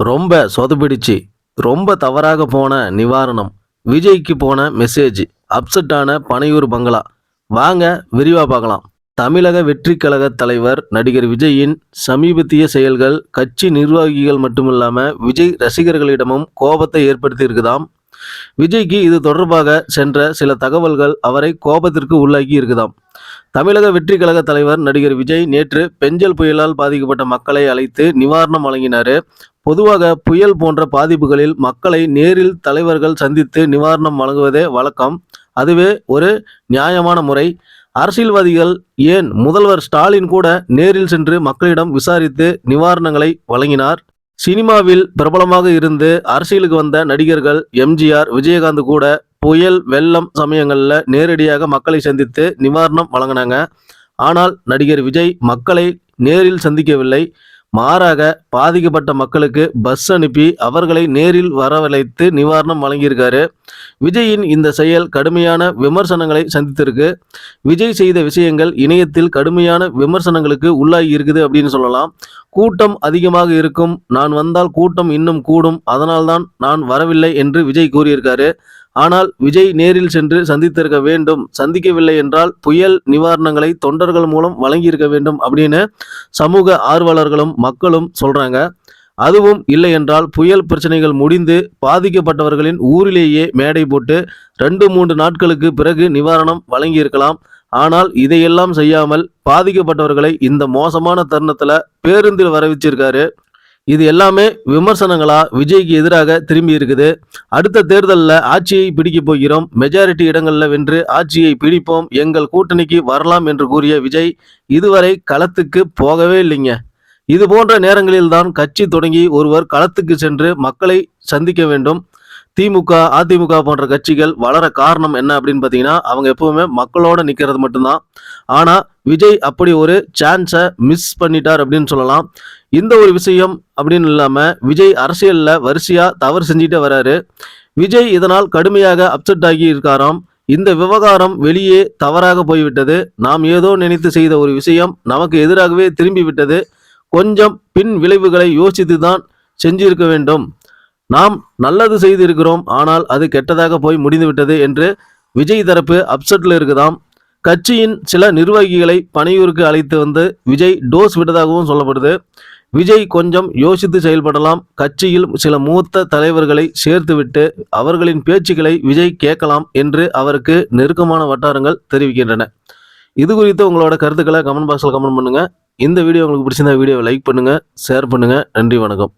ரொம்ப சொதப்பிடிச்சு. ரொம்ப தவறாக போன நிவாரணம். விஜய்க்கு போன மெசேஜ் அப்செட்டான பனையூர் பங்களா. வாங்க விரிவாக பார்க்கலாம். தமிழக வெற்றிக் கழக தலைவர் நடிகர் விஜயின் சமீபத்திய செயல்கள் கட்சி நிர்வாகிகள் மட்டுமில்லாமல் விஜய் ரசிகர்களிடமும் கோபத்தை ஏற்படுத்தி இருக்குதாம் விஜய்க்கு இது தொடர்பாக சென்ற சில தகவல்கள் அவரை கோபத்திற்கு உள்ளாக்கி இருக்குதாம். தமிழக வெற்றி கழக தலைவர் நடிகர் விஜய் நேற்று பெஞ்சல் புயலால் பாதிக்கப்பட்ட மக்களை அழைத்து நிவாரணம் வழங்கினார். பொதுவாக புயல் போன்ற பாதிப்புகளில் மக்களை நேரில் தலைவர்கள் சந்தித்து நிவாரணம் வழங்குவதே வழக்கம். அதுவே ஒரு நியாயமான முறை. அரசியல்வாதிகள் ஏன் முதல்வர் ஸ்டாலின் கூட நேரில் சென்று மக்களிடம் விசாரித்து நிவாரணங்களை வழங்கினார்? சினிமாவில் பிரபலமாக இருந்து அரசியலுக்கு வந்த நடிகர்கள் எம்ஜிஆர் விஜயகாந்த் கூட புயல் வெள்ளம் சமயங்களில் நேரடியாக மக்களை சந்தித்து நிவாரணம் வழங்கினாங்க. ஆனால் நடிகர் விஜய் மக்களை நேரில் சந்திக்கவில்லை. மாறாக பாதிக்கப்பட்ட மக்களுக்கு பஸ் அனுப்பி அவர்களை நேரில் வரவழைத்து நிவாரணம் வழங்கியிருக்காரு. விஜயின் இந்த செயல் கடுமையான விமர்சனங்களை சந்தித்திருக்கு. விஜய் செய்த விஷயங்கள் இணையத்தில் கடுமையான விமர்சனங்களுக்கு உள்ளாகி இருக்குது அப்படின்னு சொல்லலாம். கூட்டம் அதிகமாக இருக்கும். நான் வந்தால் கூட்டம் இன்னும் கூடும். அதனால்தான் நான் வரவில்லை என்று விஜய் கூறியிருக்காரு. ஆனால் விஜய் நேரில் சென்று சந்தித்திருக்க வேண்டும். சந்திக்கவில்லை என்றால் புயல் நிவாரணங்களை தொண்டர்கள் மூலம் வழங்கியிருக்க வேண்டும் அப்படின்னு சமூக ஆர்வலர்களும் மக்களும் சொல்றாங்க. அதுவும் இல்லை என்றால் புயல் பிரச்சனைகள் முடிந்து பாதிக்கப்பட்டவர்களின் ஊரிலேயே மேடை போட்டு ரெண்டு மூன்று நாட்களுக்கு பிறகு நிவாரணம் வழங்கியிருக்கலாம். ஆனால் இதையெல்லாம் செய்யாமல் பாதிக்கப்பட்டவர்களை இந்த மோசமான தருணத்தில் பேருந்தில் வரவிச்சிருக்காரு இது எல்லாமே விமர்சனங்களா விஜய்க்கு எதிராக திரும்பி இருக்குது. அடுத்த தேர்தலில் ஆட்சியை பிடிக்க போகிறோம். மெஜாரிட்டி இடங்களில் வென்று ஆட்சியை பிடிப்போம். எங்கள் கூட்டணிக்கு வரலாம் என்று கூறிய விஜய் இதுவரை களத்துக்கு போகவே இல்லைங்க. இது போன்ற நேரங்களில்தான் கட்சி தொடங்கி ஒருவர் களத்துக்கு சென்று மக்களை சந்திக்க வேண்டும். திமுக அதிமுக போன்ற கட்சிகள் வளர காரணம் என்ன அப்படின்னு பார்த்தீங்கன்னா அவங்க எப்பவுமே மக்களோட நிற்கிறது மட்டும்தான். ஆனால் விஜய் அப்படி ஒரு சான்ஸை மிஸ் பண்ணிட்டார் அப்படின்னு சொல்லலாம். இந்த ஒரு விஷயம் அப்படின்னு இல்லாமல் விஜய் அரசியலில் வரிசையாக தவறு செஞ்சுட்டே வராரு. விஜய் இதனால் கடுமையாக அப்செட் ஆகி இருக்காராம். இந்த விவகாரம் வெளியே தவறாக போய்விட்டது. நாம் ஏதோ நினைத்து செய்த ஒரு விஷயம் நமக்கு எதிராகவே திரும்பி விட்டது. கொஞ்சம் பின் விளைவுகளை யோசித்து தான் செஞ்சிருக்க வேண்டும். நாம் நல்லது செய்திருக்கிறோம் ஆனால் அது கெட்டதாக போய் முடிந்துவிட்டது என்று விஜய் தரப்பு அப்செட்டில் இருக்குதாம். கட்சியின் சில நிர்வாகிகளை பனையூருக்கு அழைத்து வந்து விஜய் டோஸ் விட்டதாகவும் சொல்லப்படுது. விஜய் கொஞ்சம் யோசித்து செயல்படலாம். கட்சியில் சில மூத்த தலைவர்களை சேர்த்துவிட்டு அவர்களின் பேச்சுக்களை விஜய் கேட்கலாம் என்று அவருக்கு நெருக்கமான வட்டாரங்கள் தெரிவிக்கின்றன. இது குறித்து உங்களோட கருத்துக்களை கமெண்ட் பாக்ஸில் கமெண்ட் பண்ணுங்கள் இந்த வீடியோ உங்களுக்கு பிடிச்சிருந்தா வீடியோவை லைக் பண்ணுங்கள் ஷேர் பண்ணுங்கள் நன்றி வணக்கம்.